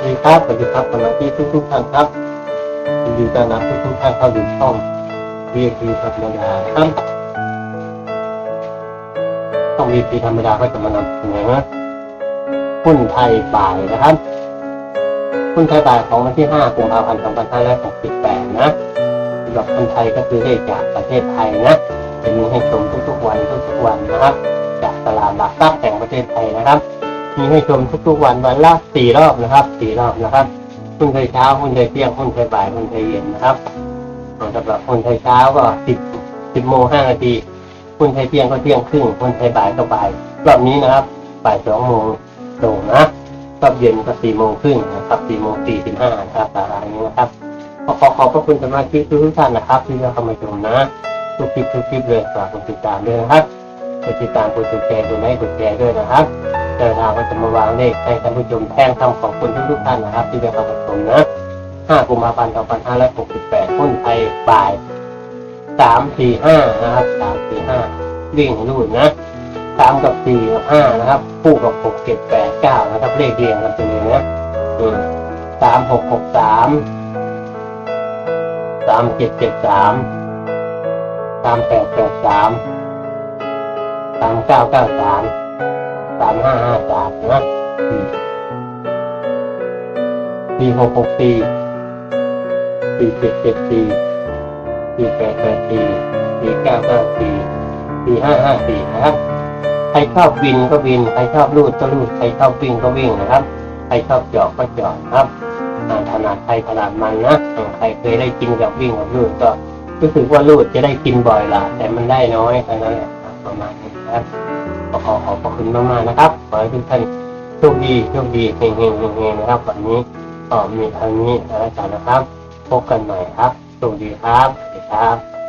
ครับสวัสดีครับสมาชิกทุกทุกๆท่านครับยินดีต้อนรับทุกทุกๆท่านเข้าดูช่องวีพีธรรมดาครับช่องวีพีธรรมดาก็จะมานำเสนอหุ้นไทยบ่ายนะครับหุ้นไทยบ่ายของวันที่5กุมภาพันธ์2568นะสำหรับคนไทยก็คือเลขจากประเทศไทยนะจะมีให้ชมทุกๆวันทุกๆวันนะครับ จากตลาดหลักทรัพย์แห่งประเทศไทยนะครับ มีให้ชมทุกๆวันวันละสี่รอบนะครับสี่รอบนะครับหุ้นไทยเช้าหุ้นไทยเที่ยงหุ้นไทยบ่ายหุ้นไทยเย็นนะครับสำหรับหุ้นไทยเช้าก็สิบสิบโมงห้านาทีหุ้นไทยเที่ยงก็เที่ยงครึ่งหุ้นไทยบ่ายก็บ่ายรอบนี้นะครับบ่ายสองโมงตรงนะรอบเย็นก็สี่โมงครึ่งนะครับสี่โมงสี่สิบห้านะครับตารางนี้นะครับขอขอขอบพระคุณสมาชิกทุกท่านนะครับ ที่เข้ามาชมนะทุกคลิปทุกคลิปเลยฝากกดติดตามด้วยนะครับกดติดตามกดถูกใจกดไลค์กดแชร์ด้วยนะครับ เดินทางก็จะมาวางเลขให้ท่านผู้ชมแทนคำขอบคุณทุกๆท่านนะครับ ที่ได้เข้ามาชมนะ 5 กุมภาพันธ์ 2568 หุ้นไทยบ่าย 345 นะครับ 345 วิ่งรูดนะ 3 กับ 4 กับ 5 นะครับ คู่กับ 6 7 8 9 นะครับ เลขเรียงกันไปเลยนะ3 6 6 3 3 7 7 3 3 8 8 3 3 9 9 3 สามห้าห้าสามนะสี่หกหกสี่สี่เจ็ดเจ็ดสี่สี่แปดแปดสี่สี่เก้าเก้าสี่สี่ห้าห้าสี่นะครับ ใครชอบวินก็วิน ใครชอบรูดก็รูด ใครชอบวิ่งก็วิ่งนะครับ ใครชอบเจาะก็เจาะนะครับอ่าถนัดใครถนัดมันนะอ่าใครเคยได้กินกับวิ่งกับรูดก็รู้สึกว่ารูดจะได้กินบ่อยละแต่มันได้น้อยแค่นั้นแหละประมาณนี้นะครับ ก็ขอขอบพระคุณมากๆนะครับขอให้ทุกท่านโชคดีโชคดีเฮงเฮงเฮงนะครับ วันนี้ก็มีเทางนี้แล้วกันนะครับ พบกันใหม่ครับสวัสดีครับสวัสดีครับ